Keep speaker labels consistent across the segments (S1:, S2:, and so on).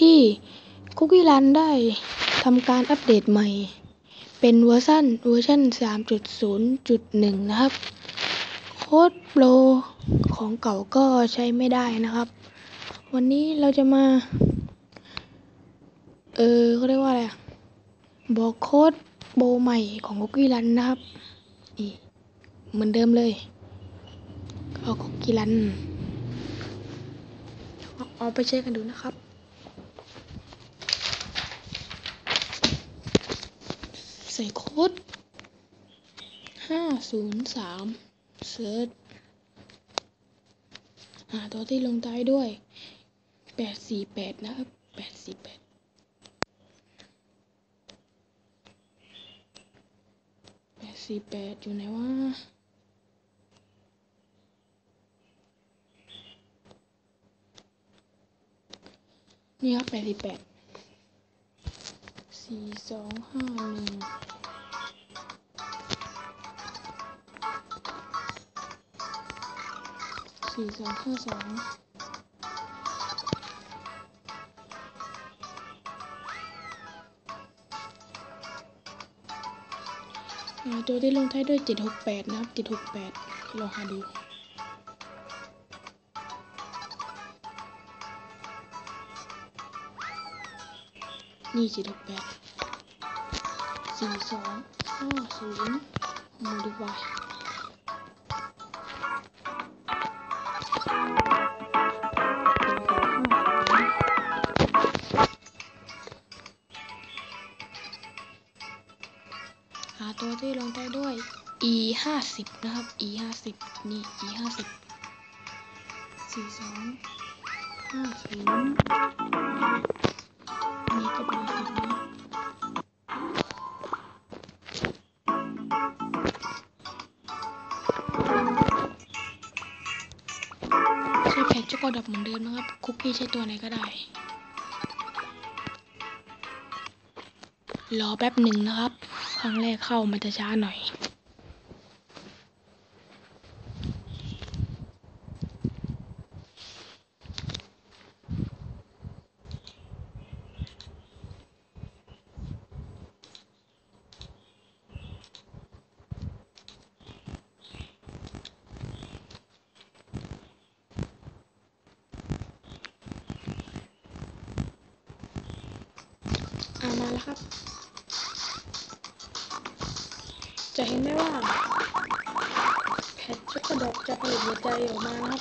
S1: ที่คุกกี้รันได้ทำการอัปเดตใหม่ เป็นเวอร์ชันเวอร์ชัน3.0.1 นะครับ โค้ดโปรของเก่าก็ใช้ไม่ได้นะครับ วันนี้เราจะมา เออเขาเรียกว่าอะไรบอกโค้ดโปรใหม่ของคุกกี้รันนะครับนี่เหมือนเดิมเลยเอาคุกกี้รันเอาเอาไปเช็คกันดูนะครับ ใส่โค้ดห้าศูนย์สามเซิร์ชหาตัวที่ลงท้ายด้วยแปดสี่แปดนะครับแปดสี่แปดแปดสี่แปดอยู่ไหนวะนี่ครับแปดสี่แปด สี่สองห้าหนึ่งสี่สองห้าสองอ่าตัวที่ลงท้ายด้วยเจ็ดหกแปดนะครับเจ็ดหกแปดลองหาดู นี่เจ็ดหกแปดสี่สองห้าศูนย์โมดิฟายหาตัวที่ลงท้ด้วย e ห้าสิบนะครับ e ห้าสิบนี่ e ห้าสิบสี่สองห้าศูนย์ นี่ก็เป็นฝั่งนี้ใช้แผ่นช็อกโกแลตเหมือนเดิมนะครับ คุกกี้ใช้ตัวไหนก็ได้ รอแป๊บหนึ่งนะครับ ครั้งแรกเข้ามันจะช้าหน่อย ล้วครับ จะเห็นได้ว่าแพทช็อกโกแลตจะผลิตหัวใจออกมาครับ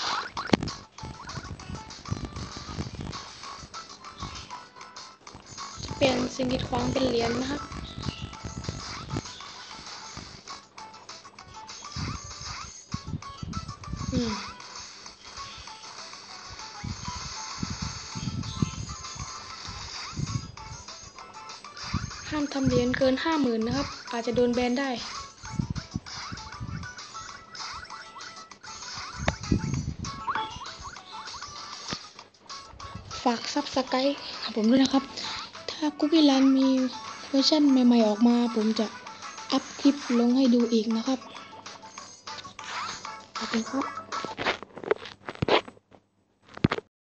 S1: จะเปลี่ยนสิ่งกีดขวางเป็นเหรียญนะครับอืม ห้ามทำเหรียญเกินห้าหมื่นนะครับ อาจจะโดนแบนได้ ฝากซับสไครต์ผมด้วยนะครับ ถ้าคุกกี้รันมีเวอร์ชันใหม่ๆออกมา ผมจะอัพคลิปลงให้ดูอีกนะครับขอบคุณครับ